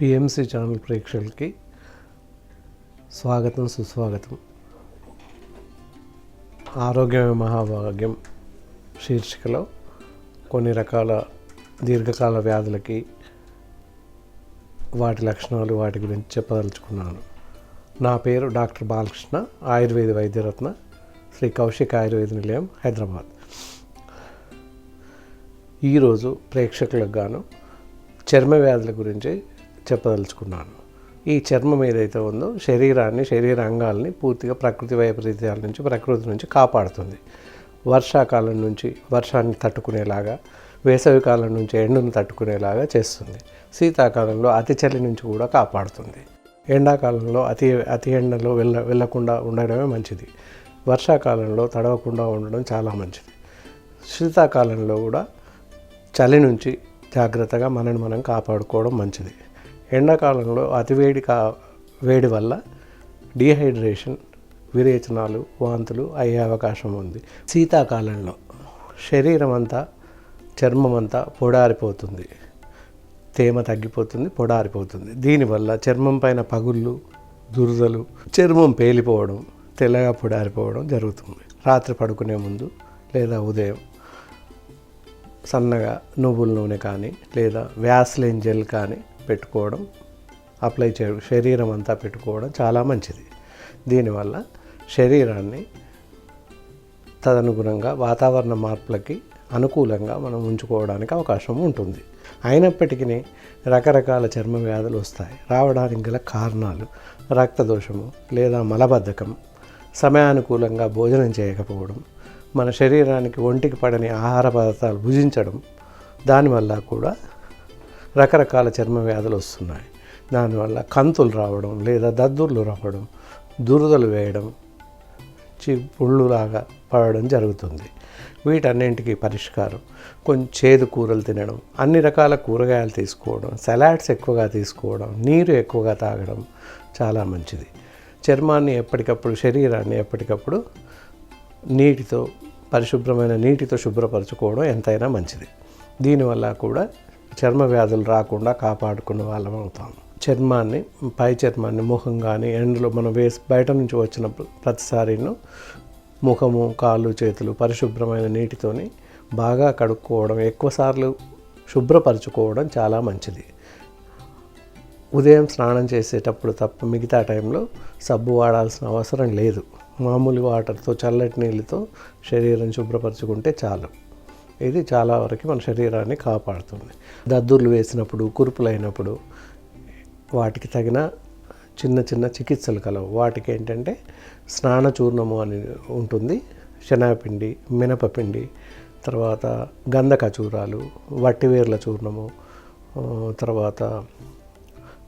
PMC channel ప్రేక్షకులకి స్వాగతం సుస్వాగతం. ఆరోగ్యమే మహాభాగ్యం శీర్షికలో. కొన్ని రకాల దీర్ఘకాల వ్యాధులకి వాటి లక్షణాలు వాటి గురించి చెప్పదలుచుకున్నాను. నా పేరు డాక్టర్ బాలకృష్ణ ఆయుర్వేద వైద్యరత్న శ్రీ కౌశిక్ ఆయుర్వేద నిలయం హైదరాబాద్. ఈరోజు ప్రేక్షకులకు గాను చర్మ వ్యాధుల గురించి చెప్పదలుచుకున్నాను. ఈ చర్మం ఏదైతే ఉందో శరీరాన్ని శరీర అంగాల్ని పూర్తిగా ప్రకృతి వైపరీత్యాల నుంచి ప్రకృతి నుంచి కాపాడుతుంది. వర్షాకాలం నుంచి వర్షాన్ని తట్టుకునేలాగా వేసవికాలం నుంచి ఎండను తట్టుకునేలాగా చేస్తుంది. శీతాకాలంలో అతి చలి నుంచి కూడా కాపాడుతుంది. ఎండాకాలంలో అతి అతి ఎండలో వెళ్ళ వెళ్ళకుండా ఉండడమే మంచిది. వర్షాకాలంలో తడవకుండా ఉండడం చాలా మంచిది. శీతాకాలంలో కూడా చలి నుంచి జాగ్రత్తగా మనని మనం కాపాడుకోవడం మంచిది. ఎండాకాలంలో అతివేడి కా వేడి వల్ల డీహైడ్రేషన్ విరేచనాలు వాంతులు అయ్యే అవకాశం ఉంది. శీతాకాలంలో శరీరం అంతా చర్మం అంతా పొడారిపోతుంది. తేమ తగ్గిపోతుంది పొడారిపోతుంది. దీనివల్ల చర్మం పైన పగుళ్ళు దురదలు చర్మం పేలిపోవడం తెల్లగా పొడారిపోవడం జరుగుతుంది. రాత్రి పడుకునే ముందు లేదా ఉదయం సన్నగా నువ్వుల నూనె కానీ లేదా వ్యాస్లైన్ జెల్ కానీ పెట్టుకోవడం అప్లై చేయడం శరీరం అంతా పెట్టుకోవడం చాలా మంచిది. దీనివల్ల శరీరాన్ని తదనుగుణంగా వాతావరణ మార్పులకి అనుకూలంగా మనం ఉంచుకోవడానికి అవకాశం ఉంటుంది. అయినప్పటికీ రకరకాల చర్మ వ్యాధులు వస్తాయి. రావడానికి గల కారణాలు రక్తదోషము లేదా మలబద్ధకం సమయానుకూలంగా భోజనం చేయకపోవడం మన శరీరానికి ఒంటికి పడని ఆహార పదార్థాలు భుజించడం దానివల్ల కూడా రకరకాల చర్మ వ్యాధులు వస్తున్నాయి. దానివల్ల కంతులు రావడం లేదా దద్దుర్లు రావడం దురదలు వేయడం చి పుళ్ళులాగా పడడం జరుగుతుంది. వీటన్నింటికి పరిష్కారం కొంచెం చేదు కూరలు తినడం అన్ని రకాల కూరగాయలు తీసుకోవడం సలాడ్స్ ఎక్కువగా తీసుకోవడం నీరు ఎక్కువగా తాగడం చాలా మంచిది. చర్మాన్ని ఎప్పటికప్పుడు శరీరాన్ని ఎప్పటికప్పుడు నీటితో పరిశుభ్రమైన నీటితో శుభ్రపరచుకోవడం ఎంతైనా మంచిది. దీనివల్ల కూడా చర్మ వ్యాధులు రాకుండా కాపాడుకునే వాళ్ళం అవుతాం. చర్మాన్ని పై చర్మాన్ని ముఖం కానీ ఎండలో మనం వేసి బయట నుంచి వచ్చిన ప్రతిసారిను ముఖము కాళ్ళు చేతులు పరిశుభ్రమైన నీటితోని బాగా కడుక్కోవడం ఎక్కువసార్లు శుభ్రపరచుకోవడం చాలా మంచిది. ఉదయం స్నానం చేసేటప్పుడు తప్ప మిగతా టైంలో సబ్బు వాడాల్సిన అవసరం లేదు. మామూలు వాటర్తో చల్లటి నీళ్ళతో శరీరం శుభ్రపరచుకుంటే చాలు. ఇది చాలా వరకు మన శరీరాన్ని కాపాడుతుంది. దద్దుర్లు వేసినప్పుడు కురుపులు అయినప్పుడు వాటికి తగిన చిన్న చిన్న చికిత్సలు కలవు. వాటికి ఏంటంటే స్నాన చూర్ణము అని ఉంటుంది. శనగపిండి మినపపిండి తర్వాత గంధక చూరాలు వట్టివేర్ల చూర్ణము తర్వాత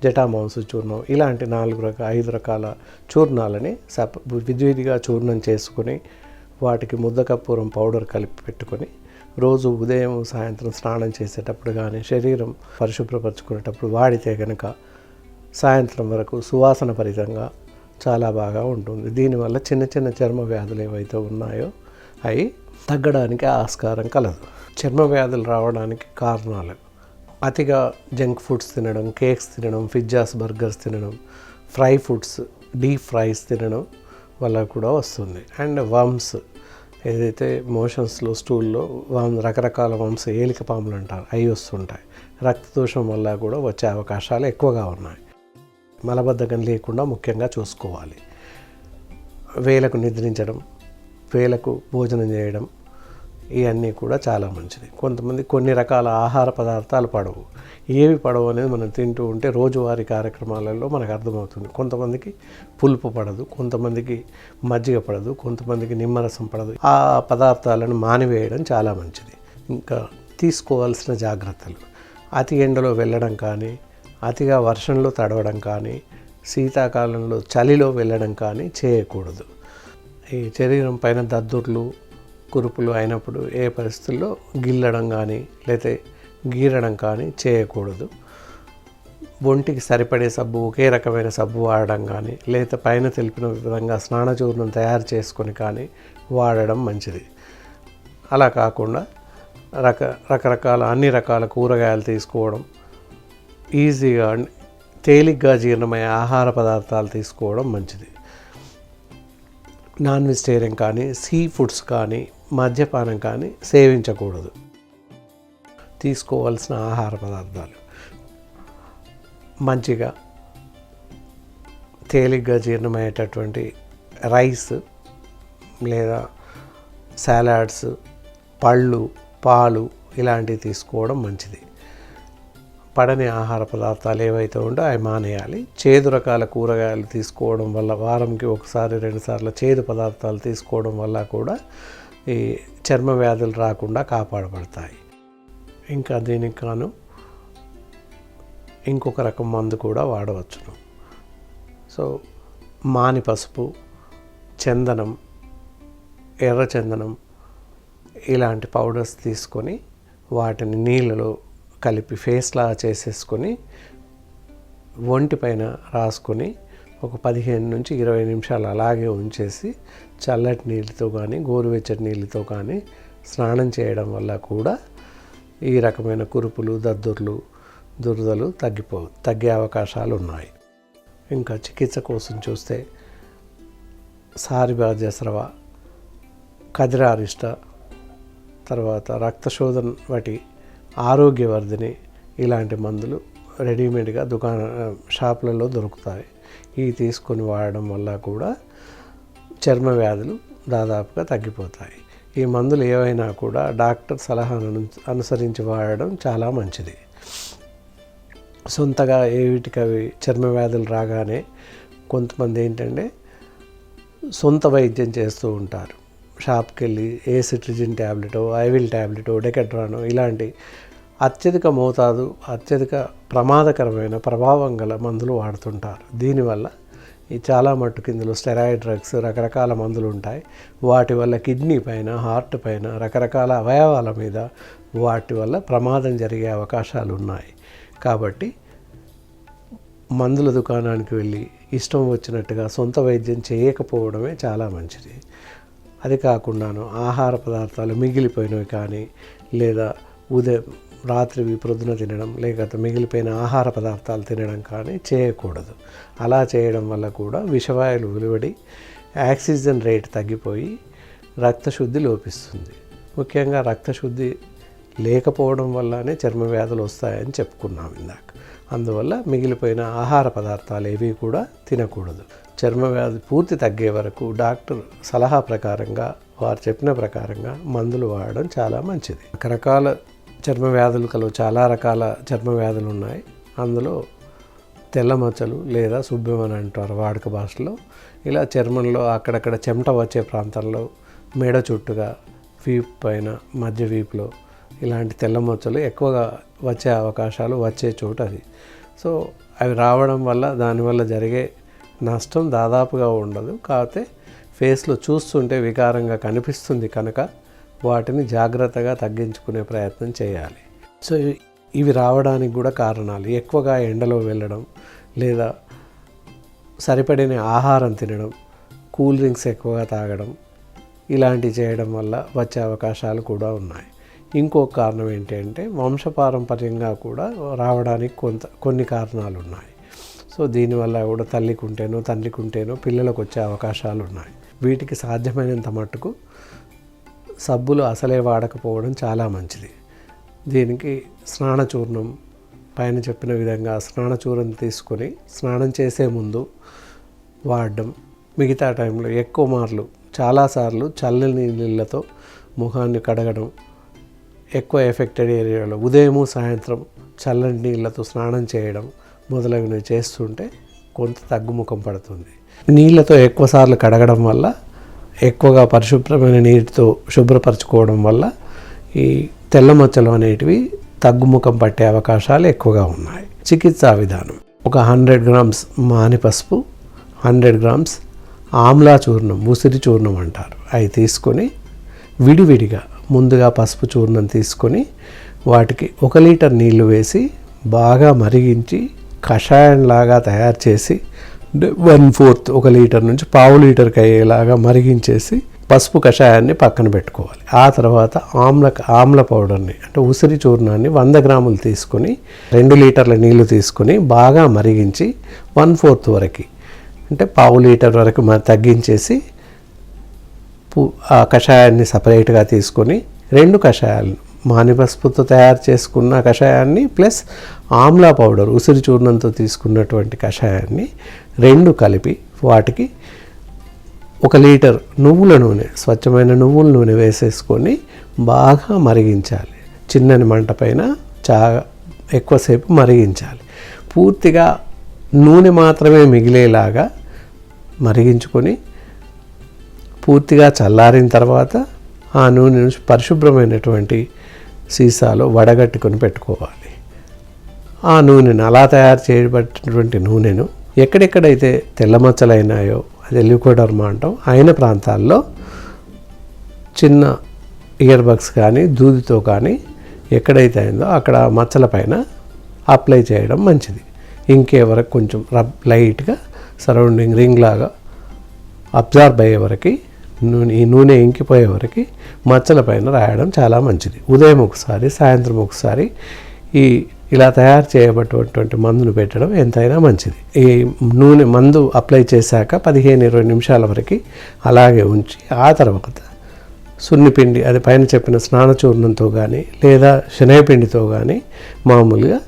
జటామాంసు చూర్ణం ఇలాంటి నాలుగు రకాల ఐదు రకాల చూర్ణాలని సప విధివిధిగా చూర్ణం చేసుకొని వాటికి ముద్దకప్పూరం పౌడర్ కలిపి పెట్టుకొని రోజు ఉదయం సాయంత్రం స్నానం చేసేటప్పుడు కానీ శరీరం పరిశుభ్రపరచుకునేటప్పుడు వాడితే కనుక సాయంత్రం వరకు సువాసన భరితంగా చాలా బాగా ఉంటుంది. దీనివల్ల చిన్న చిన్న చర్మ వ్యాధులు ఏవైతే ఉన్నాయో అవి తగ్గడానికి ఆస్కారం కలదు. చర్మ వ్యాధులు రావడానికి కారణాలు అతిగా జంక్ ఫుడ్స్ తినడం కేక్స్ తినడం పిజ్జాస్ బర్గర్స్ తినడం ఫ్రై ఫుడ్స్ డీప్ ఫ్రైస్ తినడం వల్ల కూడా వస్తుంది. అండ్ వమ్స్ ఏదైతే మోషన్స్లో స్టూల్లో రకరకాల వంశ ఏలిక పాములు అంటారు అవి వస్తుంటాయి. రక్తదోషం వల్ల కూడా వచ్చే అవకాశాలు ఎక్కువగా ఉన్నాయి. మలబద్ధకం లేకుండా ముఖ్యంగా చూసుకోవాలి. వేలకు నిద్రించడం వేలకు భోజనం చేయడం ఇవన్నీ కూడా చాలా మంచిది. కొంతమంది కొన్ని రకాల ఆహార పదార్థాలు పడవు. ఏవి పడవు అనేది మనం తింటూ ఉంటే రోజువారీ కార్యక్రమాలలో మనకు అర్థమవుతుంది. కొంతమందికి పులుపు పడదు కొంతమందికి మజ్జిగ పడదు కొంతమందికి నిమ్మరసం పడదు. ఆ పదార్థాలను మానివేయడం చాలా మంచిది. ఇంకా తీసుకోవాల్సిన జాగ్రత్తలు. అతి ఎండలో వెళ్ళడం కానీ అతిగా వర్షంలో తడవడం కానీ శీతాకాలంలో చలిలో వెళ్ళడం కానీ చేయకూడదు. ఈ శరీరం పైన దద్దుర్లు కురుపులు అయినప్పుడు ఏ పరిస్థితుల్లో గిల్లడం కానీ లేతే గీరడం కానీ చేయకూడదు. ఒంటికి సరిపడే సబ్బు ఒకే రకమైన సబ్బు వాడడం కానీ లేదా పైన తెలిపిన విధంగా స్నానచూర్ణం తయారు చేసుకొని కానీ వాడడం మంచిది. అలా కాకుండా రక రకరకాల అన్ని రకాల కూరగాయలు తీసుకోవడం ఈజీగా తేలిగ్గా జీర్ణమయ్యే ఆహార పదార్థాలు తీసుకోవడం మంచిది. నాన్ వెజిటేరియన్ కానీ సీ ఫుడ్స్ కానీ మద్యపానం కానీ సేవించకూడదు. తీసుకోవాల్సిన ఆహార పదార్థాలు. మంచిగా తేలిగ్గా జీర్ణమయ్యేటటువంటి రైస్ లేదా సాలాడ్స్ పళ్ళు పాలు ఇలాంటివి తీసుకోవడం మంచిది. పడని ఆహార పదార్థాలు ఏవైతే ఉందో అవి మానేయాలి. చేదు రకాల కూరగాయలు తీసుకోవడం వల్ల వారంకి ఒకసారి రెండుసార్లు చేదు పదార్థాలు తీసుకోవడం వల్ల కూడా ఈ చర్మ వ్యాధులు రాకుండా కాపాడబడతాయి. ఇంకా దీనికి కాను ఇంకొక రకం మందు కూడా వాడవచ్చును. సో మాని పసుపు చందనం ఎర్ర చందనం ఇలాంటి పౌడర్స్ తీసుకొని వాటిని నీళ్ళలో కలిపి ఫేస్లా చేసేసుకొని ఒంటి పైన రాసుకొని ఒక పదిహేను నుంచి ఇరవై నిమిషాలు అలాగే ఉంచేసి చల్లటి నీళ్ళతో కానీ గోరువెచ్చటి నీళ్ళతో కానీ స్నానం చేయడం వల్ల కూడా ఈ రకమైన కురుపులు దద్దుర్లు దురదలు తగ్గిపో తగ్గే అవకాశాలు ఉన్నాయి. ఇంకా చికిత్స కోసం చూస్తే సారిబాధ్యస్రవ కదిరారిష్ట తర్వాత రక్తశోధన్ వంటి ఆరోగ్యవర్ధిని ఇలాంటి మందులు రెడీమేడ్గా దుకాణ షాపులలో దొరుకుతాయి. ఇవి తీసుకొని వాడడం వల్ల కూడా చర్మ వ్యాధులు దాదాపుగా తగ్గిపోతాయి. ఈ మందులు ఏవైనా కూడా డాక్టర్ సలహాను అనుసరించి వాడడం చాలా మంచిది. సొంతగా ఏవిటికవి చర్మ వ్యాధులు రాగానే కొంతమంది ఏంటంటే సొంత వైద్యం చేస్తూ ఉంటారు. షాప్కి వెళ్ళి ఏ సిట్రిజిన్ ట్యాబ్లెటో ఐవిల్ ట్యాబ్లెటో డెకెట్రానో ఇలాంటి అత్యధిక మోతాదు అత్యధిక ప్రమాదకరమైన ప్రభావం గల మందులు వాడుతుంటారు. దీనివల్ల ఈ చాలా మట్టుకు ఇందులో స్టెరాయిడ్ డ్రగ్స్ రకరకాల మందులు ఉంటాయి. వాటి వల్ల కిడ్నీ పైన హార్ట్ పైన రకరకాల అవయవాల మీద వాటి వల్ల ప్రమాదం జరిగే అవకాశాలు ఉన్నాయి. కాబట్టి మందుల దుకాణానికి వెళ్ళి ఇష్టం వచ్చినట్టుగా సొంత వైద్యం చేయకపోవడమే చాలా మంచిది. అది కాకుండాను ఆహార పదార్థాలు మిగిలిపోయినవి కానీ లేదా ఉదయం రాత్రి ప్రొద్దున తినడం లేకపోతే మిగిలిపోయిన ఆహార పదార్థాలు తినడం కానీ చేయకూడదు. అలా చేయడం వల్ల కూడా విషవాయువులు వెలువడి ఆక్సిజన్ రేట్ తగ్గిపోయి రక్తశుద్ధి లోపిస్తుంది. ముఖ్యంగా రక్తశుద్ధి లేకపోవడం వల్లనే చర్మ వ్యాధులు వస్తాయని చెప్పుకున్నాం ఇందాక. అందువల్ల మిగిలిపోయిన ఆహార పదార్థాలు ఏవి కూడా తినకూడదు. చర్మ వ్యాధి పూర్తి తగ్గే వరకు డాక్టర్ సలహా ప్రకారంగా వారు చెప్పిన ప్రకారంగా మందులు వాడడం చాలా మంచిది. రకరకాల చర్మ వ్యాధులు కలవు చాలా రకాల చర్మ వ్యాధులు ఉన్నాయి. అందులో తెల్ల మచ్చలు లేదా సుబ్బెం అని అంటారు వాడుక భాషలో. ఇలా చర్మంలో అక్కడక్కడ చెమట వచ్చే ప్రాంతంలో మెడ చుట్టుగా వీపు పైన మధ్య వీపులో ఇలాంటి తెల్ల మచ్చలు ఎక్కువగా వచ్చే అవకాశాలు వచ్చే చోటు అది. సో అవి రావడం వల్ల దానివల్ల జరిగే నష్టం దాదాపుగా ఉండదు. కాకపోతే ఫేస్లో చూస్తుంటే వికారంగా కనిపిస్తుంది కనుక వాటిని జాగ్రత్తగా తగ్గించుకునే ప్రయత్నం చేయాలి. సో ఇవి రావడానికి కూడా కారణాలు. ఎక్కువగా ఎండలో వెళ్ళడం లేదా సరిపడిన ఆహారం తినడం కూల్ డ్రింక్స్ ఎక్కువగా తాగడం ఇలాంటివి చేయడం వల్ల వచ్చే అవకాశాలు కూడా ఉన్నాయి. ఇంకో కారణం ఏంటంటే వంశపారంపర్యంగా కూడా రావడానికి కొంత కొన్ని కారణాలు ఉన్నాయి. సో దీనివల్ల కూడా తల్లికి ఉంటేనో తండ్రికి ఉంటేనో పిల్లలకు వచ్చే అవకాశాలు ఉన్నాయి వీటికి సాధ్యమైనంత మట్టుకు సబ్బులు అసలే వాడకపోవడం చాలా మంచిది. దీనికి స్నాన చూర్ణం పైన చెప్పిన విధంగా స్నానచూర్ణం తీసుకొని స్నానం చేసే ముందు వాడడం మిగతా టైంలో ఎక్కువ మార్లు చాలాసార్లు చల్లని నీళ్ళతో ముఖాన్ని కడగడం ఎక్కువ ఎఫెక్టెడ్ ఏరియాలో ఉదయము సాయంత్రం చల్లని నీళ్ళతో స్నానం చేయడం మొదలగునవి చేస్తుంటే కొంత తగ్గుముఖం పడుతుంది. నీళ్ళతో ఎక్కువసార్లు కడగడం వల్ల ఎక్కువగా పరిశుభ్రమైన నీటితో శుభ్రపరచుకోవడం వల్ల ఈ తెల్ల మచ్చలు అనేటివి తగ్గుముఖం పట్టే అవకాశాలు ఎక్కువగా ఉన్నాయి. చికిత్సా విధానం. ఒక హండ్రెడ్ గ్రామ్స్ మాని పసుపు హండ్రెడ్ గ్రామ్స్ ఆమ్లా చూర్ణం ఉసిరి చూర్ణం అంటారు. అవి తీసుకొని విడివిడిగా ముందుగా పసుపు చూర్ణం తీసుకొని వాటికి ఒక లీటర్ నీళ్ళు వేసి బాగా మరిగించి కషాయంలాగా తయారు చేసి వన్ ఫోర్త్ ఒక లీటర్ నుంచి పావు లీటర్కి అయ్యేలాగా మరిగించేసి పసుపు కషాయాన్ని పక్కన పెట్టుకోవాలి. ఆ తర్వాత ఆమ్ల ఆమ్ల పౌడర్ని అంటే ఉసిరి చూర్ణాన్ని వంద గ్రాములు తీసుకొని రెండు లీటర్ల నీళ్ళు తీసుకొని బాగా మరిగించి వన్ ఫోర్త్ వరకు అంటే పావు లీటర్ వరకు తగ్గించేసి ఆ కషాయాన్ని సపరేట్గా తీసుకొని రెండు కషాయాలను మానిపసుపుతో తయారు చేసుకున్న కషాయాన్ని ప్లస్ ఆమ్లా పౌడర్ ఉసిరి చూర్ణంతో తీసుకున్నటువంటి కషాయాన్ని రెండు కలిపి వాటికి ఒక లీటర్ నువ్వుల నూనె స్వచ్ఛమైన నువ్వుల నూనె వేసేసుకొని బాగా మరిగించాలి. చిన్నని మంట పైన చా ఎక్కువసేపు మరిగించాలి. పూర్తిగా నూనె మాత్రమే మిగిలేలాగా మరిగించుకొని పూర్తిగా చల్లారిన తర్వాత ఆ నూనెను పరిశుభ్రమైనటువంటి సీసాలో వడగట్టుకొని పెట్టుకోవాలి. ఆ నూనెను అలా తయారు చేయబడినటువంటి నూనెను ఎక్కడెక్కడైతే తెల్లమచ్చలైనాయో అది లిక్విడర్మా అంటాం అయిన ప్రాంతాల్లో చిన్న ఇయర్ బగ్స్ కానీ దూదితో కానీ ఎక్కడైతే అయిందో అక్కడ మచ్చల పైన అప్లై చేయడం మంచిది. ఇంకే వరకు కొంచెం రబ్ లైట్గా సరౌండింగ్ రింగ్ లాగా అబ్జార్బ్ అయ్యే వరకు నూనె ఈ నూనె ఇంకిపోయే వరకు మచ్చల పైన రాయడం చాలా మంచిది. ఉదయం ఒకసారి సాయంత్రం ఒకసారి ఈ ఇలా తయారు చేయబడినటువంటి మందును పెట్టడం ఎంతైనా మంచిది. ఈ నూనె మందు అప్లై చేశాక పదిహేను ఇరవై నిమిషాల వరకు అలాగే ఉంచి ఆ తర్వాత సున్నిపిండి అది పైన చెప్పిన స్నాన చూర్ణంతో కానీ లేదా శనగపిండితో కానీ మామూలుగా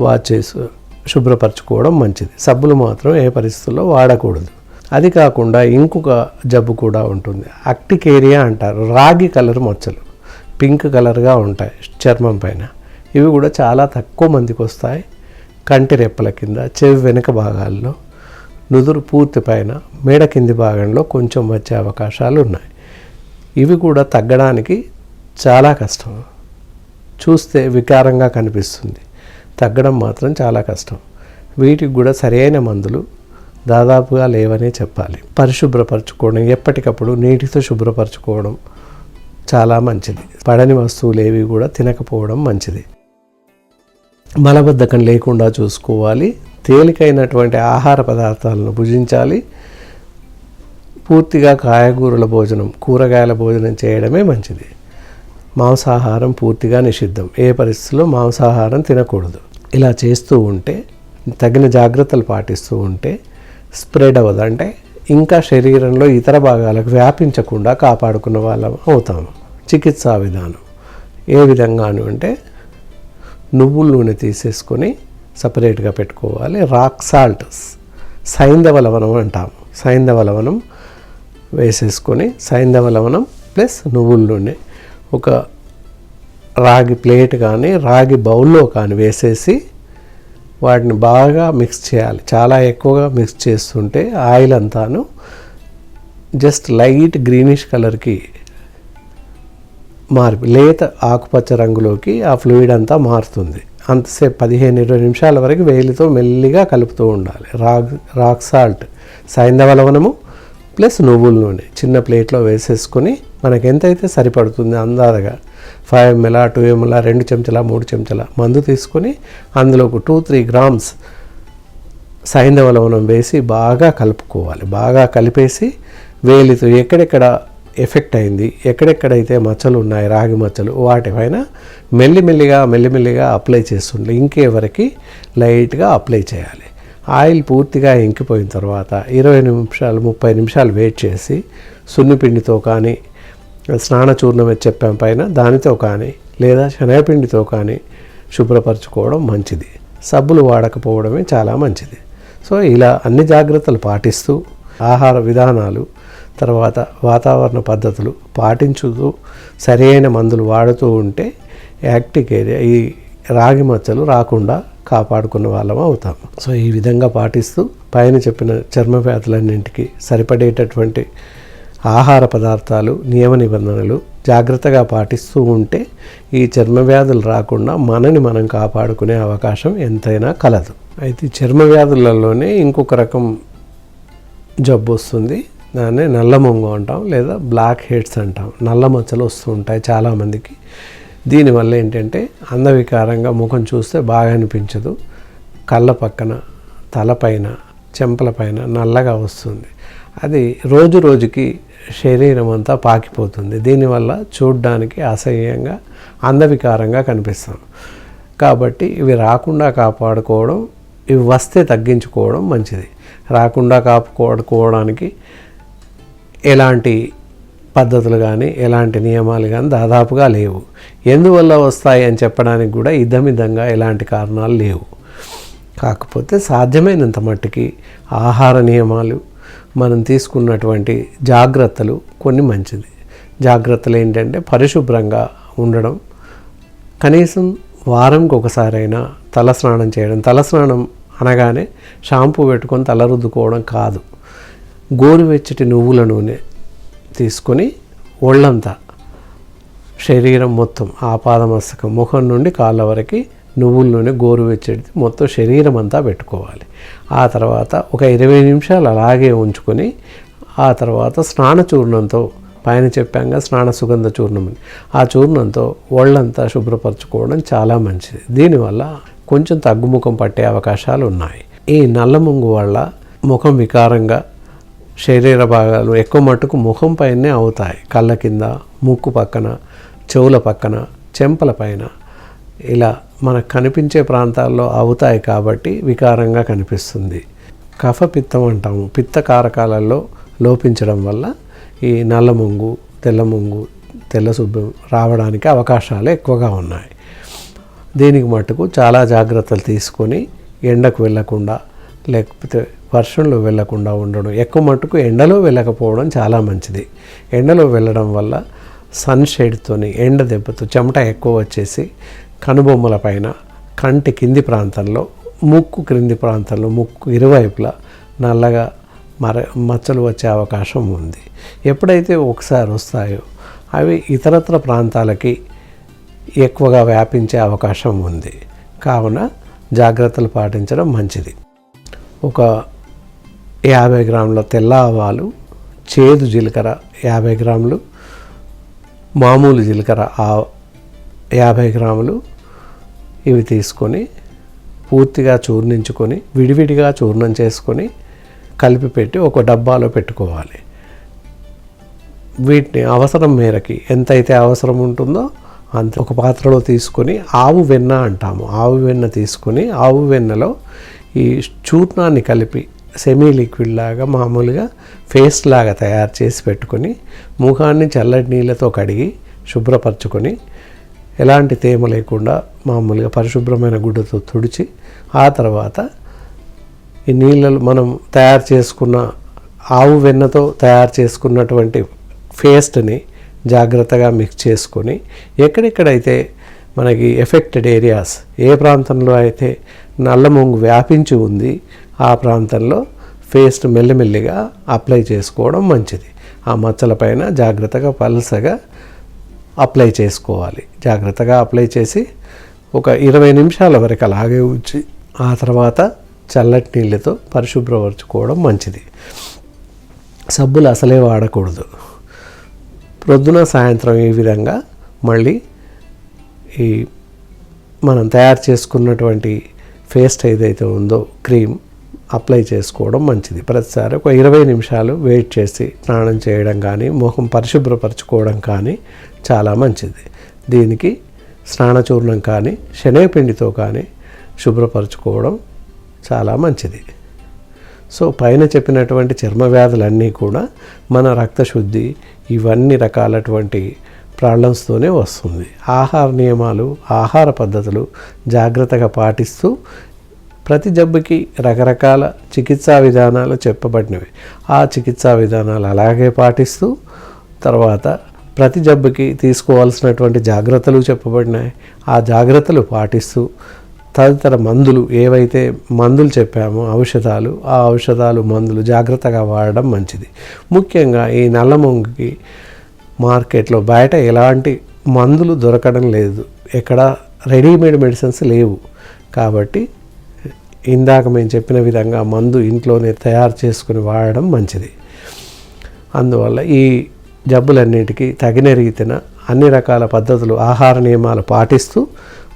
వాష్ చేసు శుభ్రపరచుకోవడం మంచిది. సబ్బులు మాత్రం ఏ పరిస్థితుల్లో వాడకూడదు. అది కాకుండా ఇంకొక జబ్బు కూడా ఉంటుంది. అక్టికేరియా అంటారు. రాగి కలర్ మచ్చలు. పింక్ కలర్గా ఉంటాయి చర్మం పైన. ఇవి కూడా చాలా తక్కువ మందికి వస్తాయి. కంటి రెప్పల కింద చెవి వెనుక భాగాల్లో నుదురు పూర్తి పైన మేడ కింది భాగంలో కొంచెం వచ్చే అవకాశాలు ఉన్నాయి. ఇవి కూడా తగ్గడానికి చాలా కష్టం. చూస్తే వికారంగా కనిపిస్తుంది. తగ్గడం మాత్రం చాలా కష్టం. వీటికి కూడా సరైన మందులు దాదాపుగా లేవనే చెప్పాలి. పరిశుభ్రపరచుకోవడం ఎప్పటికప్పుడు నీటితో శుభ్రపరచుకోవడం చాలా మంచిది. పడని వస్తువులు ఏవి కూడా తినకపోవడం మంచిది. మలబద్ధకం లేకుండా చూసుకోవాలి. తేలికైనటువంటి ఆహార పదార్థాలను భుజించాలి. పూర్తిగా కాయగూరల భోజనం కూరగాయల భోజనం చేయడమే మంచిది. మాంసాహారం పూర్తిగా నిషిద్ధం. ఏ పరిస్థితుల్లో మాంసాహారం తినకూడదు. ఇలా చేస్తూ ఉంటే తగిన జాగ్రత్తలు పాటిస్తూ ఉంటే స్ప్రెడ్ అవ్వదు. అంటే ఇంకా శరీరంలో ఇతర భాగాలకు వ్యాపించకుండా కాపాడుకున్న వాళ్ళం అవుతాము చికిత్సా విధానం ఏ విధంగాను అంటే నువ్వుల నూనె తీసేసుకొని సపరేట్గా పెట్టుకోవాలి. రాక్ సాల్ట్ సైంధవ లవణం అంటాము సైంధవ లవణం వేసేసుకొని సైంధవ లవణం ప్లస్ నువ్వుల నూనె ఒక రాగి ప్లేట్ కానీ రాగి బౌల్లో కానీ వేసేసి వాటిని బాగా మిక్స్ చేయాలి. చాలా ఎక్కువగా మిక్స్ చేస్తుంటే ఆయిల్ అంతాను జస్ట్ లైట్ గ్రీనిష్ కలర్కి మార్పు లేత ఆకుపచ్చ రంగులోకి ఆ ఫ్లూయిడ్ అంతా మారుతుంది. అంతసేపు పదిహేను ఇరవై నిమిషాల వరకు వేలితో మెల్లిగా కలుపుతూ ఉండాలి. రాక్ రాక్ సాల్ట్ సైంధవ లవణము ప్లస్ నువ్వుల నూనె చిన్న ప్లేట్లో వేసేసుకొని మనకి ఎంతైతే సరిపడుతుంది అందాదగా ఫైవ్ ఎంఎల్ టూ ఎంఎల్ రెండు చెంచాల మూడు చెంచాల మందు తీసుకొని అందులో ఒక టూ త్రీ గ్రామ్స్ సైంధవ లవణం వేసి బాగా కలుపుకోవాలి. బాగా కలిపేసి వేలితో ఎక్కడెక్కడ ఎఫెక్ట్ అయింది ఎక్కడెక్కడైతే మచ్చలు ఉన్నాయి రాగి మచ్చలు వాటిపైన మెల్లిమెల్లిగా మెల్లిమెల్లిగా అప్లై చేస్తుండే. ఇంకే వరకు లైట్గా అప్లై చేయాలి. ఆయిల్ పూర్తిగా ఇంకిపోయిన తర్వాత ఇరవై నిమిషాలు ముప్పై నిమిషాలు వెయిట్ చేసి సున్నిపిండితో కానీ స్నానచూర్ణం చెప్పాం పైన దానితో కానీ లేదా శనగపిండితో కానీ శుభ్రపరచుకోవడం మంచిది. సబ్బులు వాడకపోవడమే చాలా మంచిది. సో ఇలా అన్ని జాగ్రత్తలు పాటిస్తూ ఆహార విధానాలు తర్వాత వాతావరణ పద్ధతులు పాటించుతూ సరైన మందులు వాడుతూ ఉంటే యాక్టిక్ ఏరియా ఈ రాగి మచ్చలు రాకుండా కాపాడుకున్న వాళ్ళం అవుతాము సో ఈ విధంగా పాటిస్తూ పైన చెప్పిన చర్మ వ్యాధులన్నింటికి సరిపడేటటువంటి ఆహార పదార్థాలు నియమ నిబంధనలు జాగ్రత్తగా పాటిస్తూ ఉంటే ఈ చర్మ వ్యాధులు రాకుండా మనని మనం కాపాడుకునే అవకాశం ఎంతైనా కలదు. అయితే చర్మ వ్యాధులలోనే ఇంకొక రకం జబ్బు వస్తుంది. దాన్ని నల్ల మొంగు అంటాం లేదా బ్లాక్ హెడ్స్ అంటాం. నల్ల మచ్చలు వస్తూ ఉంటాయి చాలామందికి. దీనివల్ల ఏంటంటే అందవికారంగా ముఖం చూస్తే బాగా అనిపించదు. కళ్ళ పక్కన తలపైన చెంపల పైన నల్లగా వస్తుంది. అది రోజు రోజుకి శరీరం అంతా పాకిపోతుంది. దీనివల్ల చూడ్డానికి అసహ్యంగా అందవికారంగా కనిపిస్తాం. కాబట్టి ఇవి రాకుండా కాపాడుకోవడం ఇవి వస్తే తగ్గించుకోవడం మంచిది. రాకుండా కాపాడుకోవడానికి ఎలాంటి పద్ధతులు కానీ ఎలాంటి నియమాలు కానీ దాదాపుగా లేవు. ఎందువల్ల వస్తాయి అని చెప్పడానికి కూడా ఇదమిదంగా ఎలాంటి కారణాలు లేవు. కాకపోతే సాధ్యమైనంత మట్టుకి ఆహార నియమాలు మనం తీసుకున్నటువంటి జాగ్రత్తలు కొన్ని మంచిది. జాగ్రత్తలు ఏంటంటే పరిశుభ్రంగా ఉండడం. కనీసం వారంకి ఒకసారైనా తల స్నానం చేయడం. తల స్నానం అనగానే షాంపూ పెట్టుకొని తల రుద్దుకోవడం కాదు. గోరువెచ్చటి నువ్వుల నూనె తీసుకొని ఒళ్ళంతా శరీరం మొత్తం ఆపాదమస్తకం. ముఖం నుండి కాళ్ళ వరకు నువ్వుల నూనె గోరువెచ్చటి మొత్తం శరీరం అంతా పెట్టుకోవాలి. ఆ తర్వాత ఒక ఇరవై నిమిషాలు అలాగే ఉంచుకొని ఆ తర్వాత స్నాన చూర్ణంతో పైన చెప్పాంగా స్నాన సుగంధ చూర్ణం అని ఆ చూర్ణంతో ఒళ్ళంతా శుభ్రపరచుకోవడం చాలా మంచిది. దీనివల్ల కొంచెం తగ్గుముఖం పట్టే అవకాశాలు ఉన్నాయి. ఈ నల్ల ముంగు వల్ల ముఖం వికారంగా శరీర భాగాలు ఎక్కువ మట్టుకు ముఖం పైనే అవుతాయి. కళ్ళ కింద ముక్కు పక్కన చెవుల పక్కన చెంపల పైన ఇలా మనకు కనిపించే ప్రాంతాల్లో అవుతాయి కాబట్టి వికారంగా కనిపిస్తుంది. కఫ పిత్తం అంటాము పిత్త కారకాలలో లోపించడం వల్ల ఈ నల్ల ముంగు తెల్ల ముంగు తెల్ల రావడానికి అవకాశాలు ఎక్కువగా ఉన్నాయి. దీనికి మట్టుకు చాలా జాగ్రత్తలు తీసుకొని ఎండకు వెళ్ళకుండా లేకపోతే వర్షంలో వెళ్ళకుండా ఉండడం ఎక్కువ మట్టుకు ఎండలో వెళ్ళకపోవడం చాలా మంచిది. ఎండలో వెళ్ళడం వల్ల సన్ షేడ్తోని ఎండ దెబ్బతో చెమట ఎక్కువ వచ్చేసి కనుబొమ్మల పైన కంటి కింది ప్రాంతంలో ముక్కు క్రింది ప్రాంతంలో ముక్కు ఇరువైపులా నల్లగా మర మచ్చలు వచ్చే అవకాశం ఉంది. ఎప్పుడైతే ఒకసారి వస్తాయో అవి ఇతరత్ర ప్రాంతాలకి ఎక్కువగా వ్యాపించే అవకాశం ఉంది. కావున జాగ్రత్తలు పాటించడం మంచిది. ఒక యాభై గ్రాముల తెల్ల ఆవాలు చేదు జీలకర్ర యాభై గ్రాములు మామూలు జీలకర్ర ఆ యాభై గ్రాములు ఇవి తీసుకొని పూర్తిగా చూర్ణించుకొని విడివిడిగా చూర్ణం చేసుకొని కలిపి పెట్టి ఒక డబ్బాలో పెట్టుకోవాలి. వీటిని అవసరం మేరకి ఎంతైతే అవసరం ఉంటుందో అంత ఒక పాత్రలో తీసుకొని ఆవు వెన్న అంటాము. ఆవు వెన్న తీసుకొని ఆవు వెన్నలో ఈ చూర్ణాన్ని కలిపి సెమీ లిక్విడ్ లాగా మామూలుగా ఫేస్ లాగా తయారు చేసి పెట్టుకొని ముఖాన్ని చల్లటి నీళ్ళతో కడిగి శుభ్రపరచుకొని ఎలాంటి తేమ లేకుండా మామూలుగా పరిశుభ్రమైన గుడ్డతో తుడిచి ఆ తర్వాత ఈ నీళ్ళలో మనం తయారు చేసుకున్న ఆవు వెన్నతో తయారు చేసుకున్నటువంటి పేస్ట్ని జాగ్రత్తగా మిక్స్ చేసుకొని ఎక్కడెక్కడైతే మనకి ఎఫెక్టెడ్ ఏరియాస్ ఏ ప్రాంతంలో అయితే నల్ల ముంగు వ్యాపించి ఉంది ఆ ప్రాంతంలో పేస్ట్ మెల్లిమెల్లిగా అప్లై చేసుకోవడం మంచిది. ఆ మచ్చల పైన జాగ్రత్తగా పలసగా అప్లై చేసుకోవాలి. జాగ్రత్తగా అప్లై చేసి ఒక ఇరవై నిమిషాల వరకు అలాగే ఉంచి ఆ తర్వాత చల్లటి నీళ్ళతో పరిశుభ్రపరచుకోవడం మంచిది. సబ్బులు అసలే వాడకూడదు. ప్రొద్దున సాయంత్రం ఈ విధంగా మళ్ళీ ఈ మనం తయారు చేసుకున్నటువంటి పేస్ట్ ఏదైతే ఉందో క్రీమ్ అప్లై చేసుకోవడం మంచిది. ప్రతిసారి ఒక ఇరవై నిమిషాలు వెయిట్ చేసి స్నానం చేయడం కానీ ముఖం పరిశుభ్రపరచుకోవడం కానీ చాలా మంచిది. దీనికి స్నానచూర్ణం కానీ శనగపిండితో కానీ శుభ్రపరచుకోవడం చాలా మంచిది. సో పైన చెప్పినటువంటి చర్మ వ్యాధులన్నీ కూడా మన రక్తశుద్ధి ఇవన్నీ రకాలటువంటి ప్రాబ్లమ్స్తోనే వస్తుంది. ఆహార నియమాలు ఆహార పద్ధతులు జాగ్రత్తగా పాటిస్తూ ప్రతి జబ్బుకి రకరకాల చికిత్సా విధానాలు చెప్పబడినవి. ఆ చికిత్సా విధానాలు అలాగే పాటిస్తూ తర్వాత ప్రతి జబ్బుకి తీసుకోవాల్సినటువంటి జాగ్రత్తలు చెప్పబడినాయి. ఆ జాగ్రత్తలు పాటిస్తూ తదితర మందులు ఏవైతే మందులు చెప్పామో ఔషధాలు ఆ ఔషధాలు మందులు జాగ్రత్తగా వాడడం మంచిది. ముఖ్యంగా ఈ నల్లమొంగుకి మార్కెట్లో బయట ఎలాంటి మందులు దొరకడం లేదు. ఎక్కడ రెడీమేడ్ మెడిసిన్స్ లేవు. కాబట్టి ఇందాక మేము చెప్పిన విధంగా మందు ఇంట్లోనే తయారు చేసుకుని వాడడం మంచిది. అందువల్ల ఈ జబ్బులన్నిటికీ తగిన రీతిన అన్ని రకాల పద్ధతులు ఆహార నియమాలు పాటిస్తూ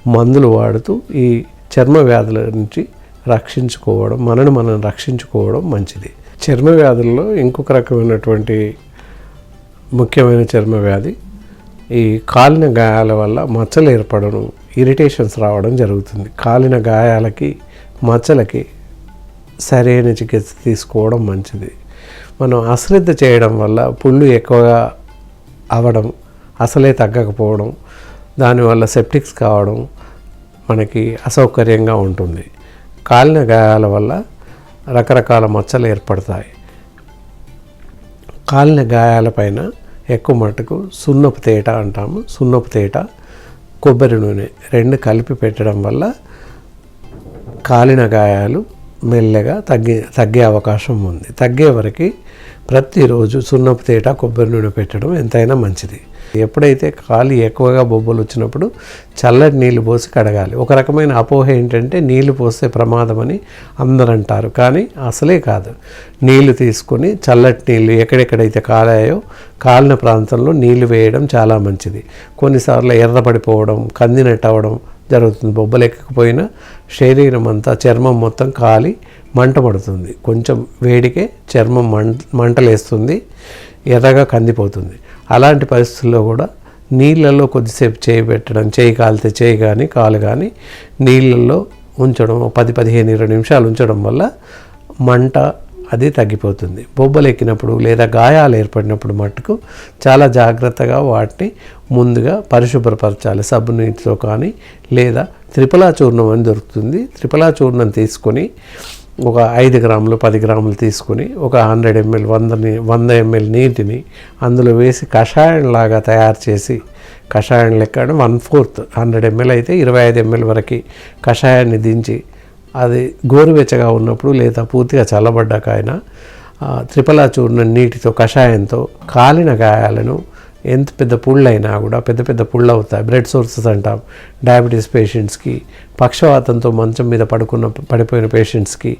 మందులు వాడుతూ ఈ చర్మ వ్యాధుల నుంచి రక్షించుకోవడం మనను మనం రక్షించుకోవడం మంచిది. చర్మ వ్యాధుల్లో ఇంకొక రకమైనటువంటి ముఖ్యమైన చర్మ వ్యాధి ఈ కాలిన గాయాల వల్ల మచ్చలు ఏర్పడడం ఇరిటేషన్స్ రావడం జరుగుతుంది. కాలిన గాయాలకి మచ్చలకి సరైన చికిత్స తీసుకోవడం మంచిది. మనం అశ్రద్ధ చేయడం వల్ల పుళ్ళు ఎక్కువగా అవడం అసలే తగ్గకపోవడం దానివల్ల సెప్టిక్స్ కావడం మనకి అసౌకర్యంగా ఉంటుంది. కాలిన గాయాల వల్ల రకరకాల మచ్చలు ఏర్పడతాయి. కాలిన గాయాలపైన ఎక్కువ మటుకు సున్నపు తేట అంటాము. సున్నపు తేట కొబ్బరి నూనె రెండు కలిపి పెట్టడం వల్ల కాలిన గాయాలు మెల్లగా తగ్గే తగ్గే అవకాశం ఉంది. తగ్గే వరకు ప్రతిరోజు సున్నపు తేట కొబ్బరి నూనె పెట్టడం ఎంతైనా మంచిది. ఎప్పుడైతే కాలు ఎక్కువగా బొబ్బలు వచ్చినప్పుడు చల్లటి నీళ్ళు పోసి కడగాలి. ఒక రకమైన అపోహ ఏంటంటే నీళ్ళు పోస్తే ప్రమాదమని అందరు అంటారు కానీ అసలే కాదు. నీళ్ళు తీసుకొని చల్లటి నీళ్ళు ఎక్కడెక్కడైతే కాలాయో కాలిన ప్రాంతంలో నీళ్ళు వేయడం చాలా మంచిది. కొన్నిసార్లు ఎర్రపడిపోవడం కందినట్టు అవ్వడం జరుగుతుంది. బొబ్బలెక్కకపోయినా శరీరం అంతా చర్మం మొత్తం కాలి మంట పడుతుంది. కొంచెం వేడికే చర్మం మంట మంటలేస్తుంది. ఎర్రగా కందిపోతుంది. అలాంటి పరిస్థితుల్లో కూడా నీళ్ళల్లో కొద్దిసేపు చేయి పెట్టడం చేయి కాలితే చేయి కానీ కాలు కానీ నీళ్ళల్లో ఉంచడం పది పదిహేను ఇరవై నిమిషాలు ఉంచడం వల్ల మంట అది తగ్గిపోతుంది. బొబ్బలు ఎక్కినప్పుడు లేదా గాయాలు ఏర్పడినప్పుడు మట్టుకు చాలా జాగ్రత్తగా వాటిని ముందుగా పరిశుభ్రపరచాలి. సబ్బు నీటితో కానీ లేదా త్రిపలా చూర్ణం అని దొరుకుతుంది. త్రిపలా చూర్ణం తీసుకొని ఒక ఐదు గ్రాములు పది గ్రాములు తీసుకొని ఒక హండ్రెడ్ ఎంఎల్ వంద వంద ఎంఎల్ నీటిని అందులో వేసి కషాయంలాగా తయారు చేసి కషాయం లెక్క వన్ ఫోర్త్ హండ్రెడ్ ఎంఎల్ అయితే ఇరవై ఐదు ఎంఎల్ వరకు కషాయాన్ని దించి అది గోరువెచ్చగా ఉన్నప్పుడు లేదా పూర్తిగా చల్లబడ్డాక అయినా త్రిపలా చూర్ణ నీటితో కషాయంతో కాలిన గాయాలను ఎంత పెద్ద పుళ్ళైనా కూడా పెద్ద పెద్ద పుళ్ళు అవుతాయి బ్లడ్ సోర్సెస్ అంటాం డయాబెటీస్ పేషెంట్స్కి పక్షవాతంతో మంచం మీద పడుకున్న పడిపోయిన పేషెంట్స్కి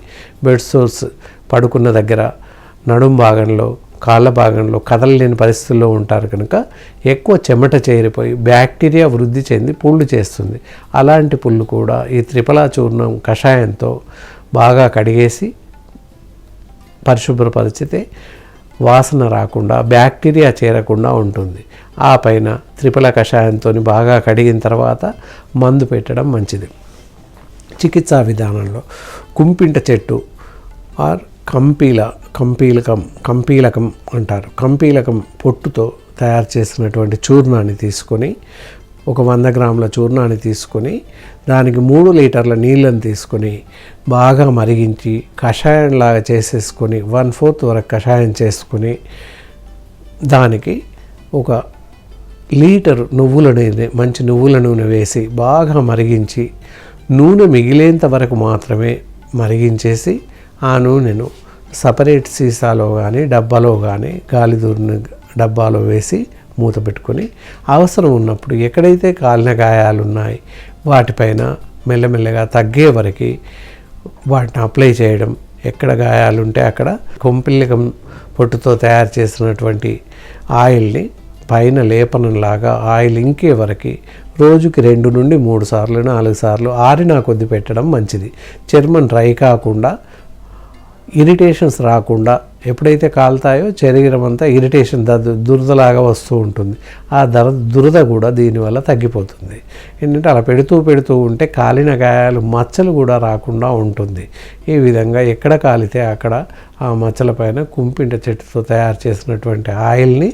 బ్లడ్ సోర్స్ పడుకున్న దగ్గర నడుం భాగంలో కాళ్ళ భాగంలో కదలలేని పరిస్థితుల్లో ఉంటారు కనుక ఎక్కువ చెమట చేరిపోయి బ్యాక్టీరియా వృద్ధి చెంది పుళ్ళు చేస్తుంది. అలాంటి పుళ్ళు కూడా ఈ త్రిపలా చూర్ణం కషాయంతో బాగా కడిగేసి పరిశుభ్రపరిచితే వాసన రాకుండా బ్యాక్టీరియా చేరకుండా ఉంటుంది. ఆ పైన త్రిపల కషాయంతో బాగా కడిగిన తర్వాత మందు పెట్టడం మంచిది. చికిత్సా విధానంలో కుంపింట చెట్టు ఆర్ కంపీల కంపీలకం కంపీలకం అంటారు. కంపీలకం పొట్టుతో తయారు చేసినటువంటి చూర్ణాన్ని తీసుకొని ఒక వంద గ్రాముల చూర్ణాన్ని తీసుకొని దానికి మూడు లీటర్ల నీళ్ళని తీసుకొని బాగా మరిగించి కషాయంలాగా చేసేసుకొని వన్ ఫోర్త్ వరకు కషాయం చేసుకొని దానికి ఒక లీటర్ నువ్వుల నూనె మంచి నువ్వుల నూనె వేసి బాగా మరిగించి నూనె మిగిలేంత వరకు మాత్రమే మరిగించేసి ఆ నూనెను సపరేట్ సీసాలో కానీ డబ్బాలో కానీ గాలి దూరిన డబ్బాలో వేసి మూత పెట్టుకొని అవసరం ఉన్నప్పుడు ఎక్కడైతే కాలిన గాయాలు ఉన్నాయి వాటిపైన మెల్లమెల్లగా తగ్గే వరకు వాటిని అప్లై చేయడం ఎక్కడ గాయాలు ఉంటే అక్కడ కొంపిల్లికం పొట్టుతో తయారు చేసినటువంటి ఆయిల్ని పైన లేపనంలాగా ఆయిల్ ఇంకే వరకు రోజుకి రెండు నుండి మూడు సార్లు నాలుగు సార్లు ఆరినా కొద్ది పెట్టడం మంచిది. చర్మం డ్రై కాకుండా ఇరిటేషన్స్ రాకుండా ఎప్పుడైతే కాలుతాయో శరీరం అంతా ఇరిటేషన్ దురదలాగా వస్తూ ఉంటుంది. ఆ దర దురద కూడా దీనివల్ల తగ్గిపోతుంది. ఏంటంటే అలా పెడుతూ పెడుతూ ఉంటే కాలిన గాయాలు మచ్చలు కూడా రాకుండా ఉంటుంది. ఈ విధంగా ఎక్కడ కాలితే అక్కడ ఆ మచ్చల పైన కుంపింట చెట్టుతో తయారు చేసినటువంటి ఆయిల్ని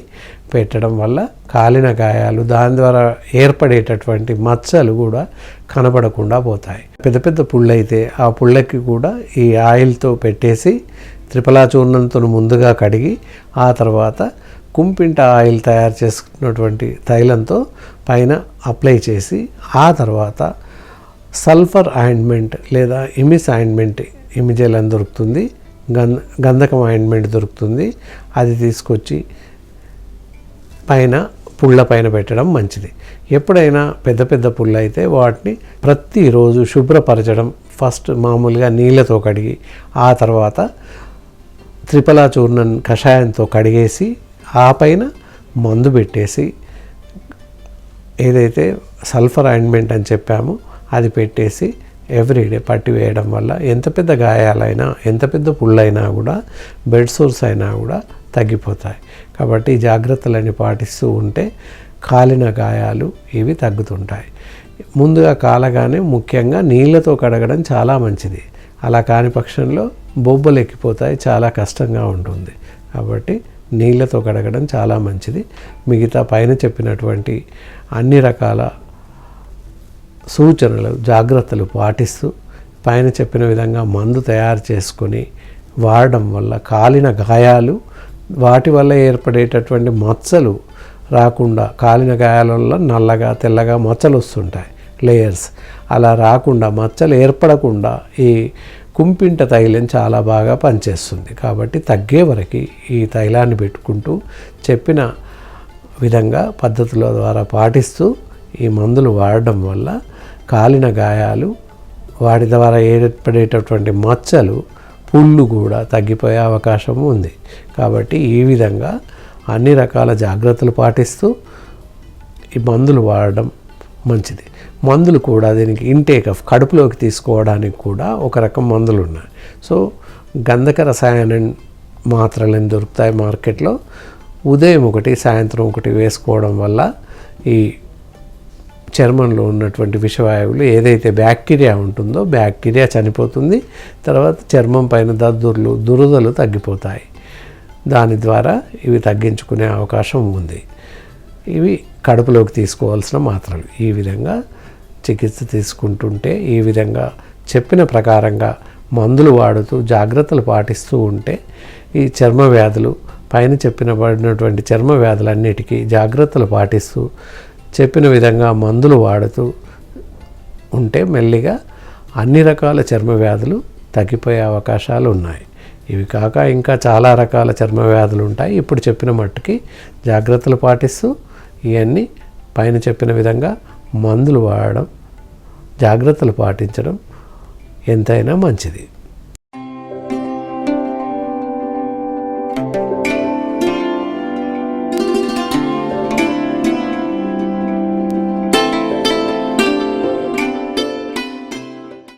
పెట్టడం వల్ల కాలిన గాయాలు దాని ద్వారా ఏర్పడేటటువంటి మచ్చలు కూడా కనబడకుండా పోతాయి. పెద్ద పెద్ద పుళ్ళైతే ఆ పుళ్ళకి కూడా ఈ ఆయిల్తో పెట్టేసి త్రిపలా చూర్ణంతో ముందుగా కడిగి ఆ తర్వాత కుంపింట ఆయిల్ తయారు చేసుకున్నటువంటి తైలంతో పైన అప్లై చేసి ఆ తర్వాత సల్ఫర్ ఆయింట్మెంట్ లేదా ఇమిస్ ఆయింట్మెంట్ ఇమిజెల్ అని దొరుకుతుంది గంధ గంధకం ఆయింట్మెంట్ దొరుకుతుంది అది తీసుకొచ్చి పైన పుళ్ళ పైన పెట్టడం మంచిది. ఎప్పుడైనా పెద్ద పెద్ద పుల్ల అయితే వాటిని ప్రతిరోజు శుభ్రపరచడం ఫస్ట్ మామూలుగా నీళ్ళతో కడిగి ఆ తర్వాత త్రిపలా చూర్ణం కషాయంతో కడిగేసి ఆ పైన మందు పెట్టేసి ఏదైతే సల్ఫర్ ఆయింట్మెంట్ అని చెప్పామో అది పెట్టేసి ఎవ్రీడే పట్టి వేయడం వల్ల ఎంత పెద్ద గాయాలైనా ఎంత పెద్ద పుళ్ళైనా కూడా బెడ్ సోర్స్ అయినా కూడా తగ్గిపోతాయి. కాబట్టి జాగ్రత్తలని పాటిస్తూ ఉంటే కాలిన గాయాలు ఇవి తగ్గుతుంటాయి. ముందుగా కాలగానే ముఖ్యంగా నీళ్ళతో కడగడం చాలా మంచిది. అలా కాని పక్షంలో బొబ్బలు ఎక్కిపోతాయి చాలా కష్టంగా ఉంటుంది. కాబట్టి నీళ్ళతో కడగడం చాలా మంచిది. మిగతా పైన చెప్పినటువంటి అన్ని రకాల సూచనలు జాగ్రత్తలు పాటిస్తూ పైన చెప్పిన విధంగా మందు తయారు చేసుకొని వాడడం వల్ల కాలిన గాయాలు వాటి వల్ల ఏర్పడేటటువంటి మచ్చలు రాకుండా కాలిన గాయాల వల్ల నల్లగా తెల్లగా మచ్చలు వస్తుంటాయి. లేయర్స్ అలా రాకుండా మచ్చలు ఏర్పడకుండా ఈ కుంపింట తైలం చాలా బాగా పనిచేస్తుంది. కాబట్టి తగ్గే వరకు ఈ తైలాన్ని పెట్టుకుంటూ చెప్పిన విధంగా పద్ధతుల ద్వారా పాటిస్తూ ఈ మందులు వాడడం వల్ల కాలిన గాయాలు వాటి ద్వారా ఏర్పడేటటువంటి మచ్చలు పుళ్ళు కూడా తగ్గిపోయే అవకాశం ఉంది. కాబట్టి ఈ విధంగా అన్ని రకాల జాగ్రత్తలు పాటిస్తూ ఈ మందులు వాడడం మంచిది. మందులు కూడా దీనికి ఇంటేక్ ఆఫ్ కడుపులోకి తీసుకోవడానికి కూడా ఒక రకం మందులు ఉన్నాయి సో గంధక రసాయనం మాత్రలు దొరుకుతాయి మార్కెట్లో? ఉదయం ఒకటి సాయంత్రం ఒకటి వేసుకోవడం వల్ల ఈ చర్మంలో ఉన్నటువంటి విషవాయువులు ఏదైతే బ్యాక్టీరియా ఉంటుందో బ్యాక్టీరియా చనిపోతుంది. తర్వాత చర్మం పైన దద్దుర్లు దురదలు తగ్గిపోతాయి. దాని ద్వారా ఇవి తగ్గించుకునే అవకాశం ఉంది. ఇవి కడుపులోకి తీసుకోవాల్సిన మాత్రలు. ఈ విధంగా చికిత్స తీసుకుంటుంటే ఈ విధంగా చెప్పిన ప్రకారంగా మందులు వాడుతూ జాగ్రత్తలు పాటిస్తూ ఉంటే ఈ చర్మ వ్యాధులు పైన చెప్పినబడినటువంటి చర్మ వ్యాధులన్నిటికీ జాగ్రత్తలు పాటిస్తూ చెప్పిన విధంగా మందులు వాడుతూ ఉంటే మెల్లిగా అన్ని రకాల చర్మ వ్యాధులు తగ్గిపోయే అవకాశాలు ఉన్నాయి. ఇవి కాక ఇంకా చాలా రకాల చర్మ వ్యాధులు ఉంటాయి. ఇప్పుడు చెప్పిన మట్టుకి జాగ్రత్తలు పాటిస్తూ ఇవన్నీ పైన చెప్పిన విధంగా మందులు వాడడం జాగ్రత్తలు పాటించడం ఎంతైనా మంచిది.